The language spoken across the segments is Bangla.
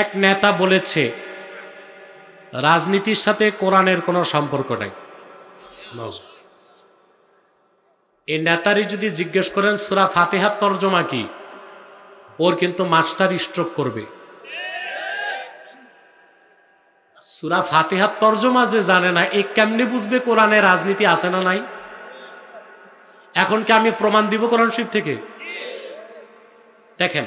এক নেতা বলেছে, রাজনীতির সাথে কোরআনের কোনো সম্পর্ক নাই। এই নেতারই যদি জিজ্ঞেস করেন, সুরা ফাতেহার তর্জমা কি? ওর কিন্তু মাস্টার স্ট্রোক করবে। সুরা ফাতেহার তর্জমা যে জানে না, এ কেমনে বুঝবে কোরআনে রাজনীতি আছে না নাই? এখন কি আমি প্রমাণ দিব কোরআন শিব থেকে? দেখেন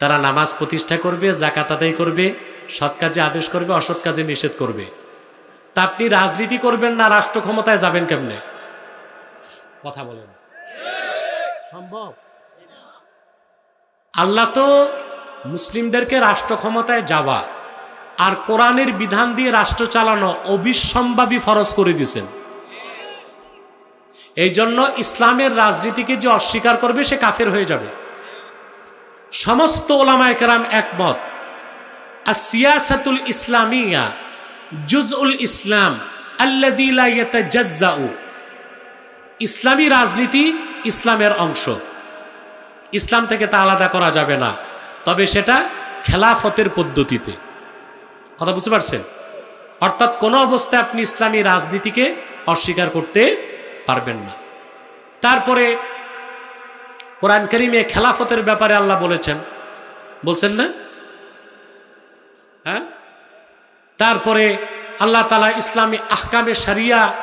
তারা নামাজ প্রতিষ্ঠা করবে জাকাত আদায় করবে, সৎ কাজে আদেশ করবে, অসৎ কাজে নিষেধ করবে। তা আপনি রাজনীতি করবেন না, রাষ্ট্র ক্ষমতায় যাবেন কেমনে? কথা বলেন। সম্ভব? আল্লাহ তো মুসলিমদেরকে রাষ্ট্র ক্ষমতায় যাওয়া আর কোরআনের বিধান দিয়ে রাষ্ট্র চালানো অবিসম্ভাবী ফরজ করে দিয়েছেন। এই জন্য ইসলামের রাজনীতিকে যে অস্বীকার করবে, সে কাফের হয়ে যাবে। সমস্ত ওলামায় কেরাম একমত। আর সিয়াসাতুল ইসলামিয়া জুজউল ইসলাম আল্লাদিলাউ ইসলামী রাজনীতি ইসলামের অংশ। ইসলাম থেকে তা আলাদা করা যাবে না, তবে সেটা খেলাফতের পদ্ধতিতে। কথা বুঝতে পারছেন? অর্থাৎ কোনো অবস্থায় আপনি ইসলামী রাজনীতিকে অস্বীকার করতে পারবেন না। তারপরে কোরআন করিমে খেলাফতের ব্যাপারে আল্লাহ বলেছেন। বলছেন না? হ্যাঁ? তারপরে আল্লাহ তালা ইসলামী আহকামে সারিয়া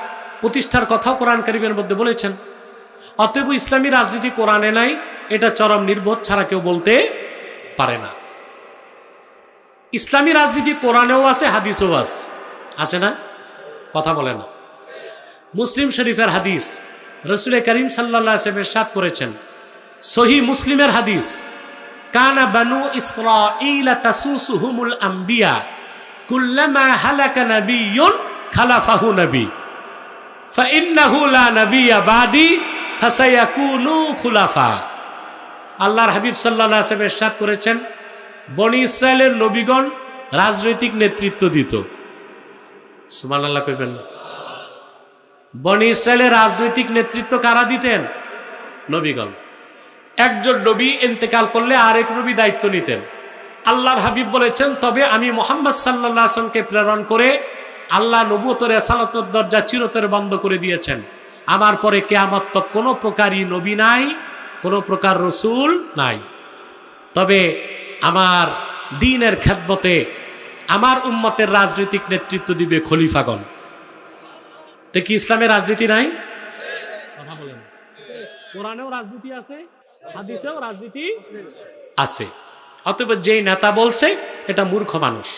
প্রতিষ্ঠার কথাও কোরআন করিমের মধ্যে বলেছেন। অতএব ইসলামী রাজনীতি কোরআনে নাই, এটা চরম নির্বোধ ছাড়া কেউ বলতে পারে না। ইসলামী রাজনীতি কোরআনেও আছে, হাদিসও আছে। আছে না? কথা বলে না। মুসলিম শরীফের হাদিস রসুল করিম সাল্লাহ সাহেবের সাত করেছেন। সহি মুসলিমের হাদিস, কানা বানু ইসরাঈলা তাসুসুহুমুল আম্বিয়া, কুল্লামা হালাকা নাবিয়্যুন খালাফাহু নবী। ফাইন্নাহু লা নাবিয়্যা বাদি, ফাসায়াকুনু খুলাফা। আল্লাহর হাবিব সাল্লাল্লাহু আলাইহি ওয়াসাল্লাম ইরশাদ করেছেন, বনি ইসরায়েলের নবীগণ রাজনৈতিক নেতৃত্ব দিত। সুবহানাল্লাহ কইবেন না। বনি ইসরায়েলের রাজনৈতিক নেতৃত্ব কারা দিতেন? নবীগণ। একজন নবী ইন্তেকাল করলে আরেক নবী দায়িত্ব নিতেন। আল্লাহর হাবিব বলেছেন, তবে আমি মোহাম্মদ সাল্লাহ আসলামকে প্রেরণ করে আল্লাহ নবুতর এসালতর দরজা চিরতরে বন্ধ করে দিয়েছেন। আমার পরে কেয়ামত তো কোনো প্রকারই নবী নাই, কোনো প্রকার রসুল নাই। তবে আমার দিনের খেদমতে আমার উম্মতের রাজনৈতিক নেতৃত্ব দিবে খলিফাগণ। তো কি ইসলামের রাজনীতি নাই? কথা বলেন। কোরআনেও রাজনীতি আছে হাদিসেও রাজনীতি আছে। অতএব যেই নেতা বলছে এটা মূর্খ মানুষ।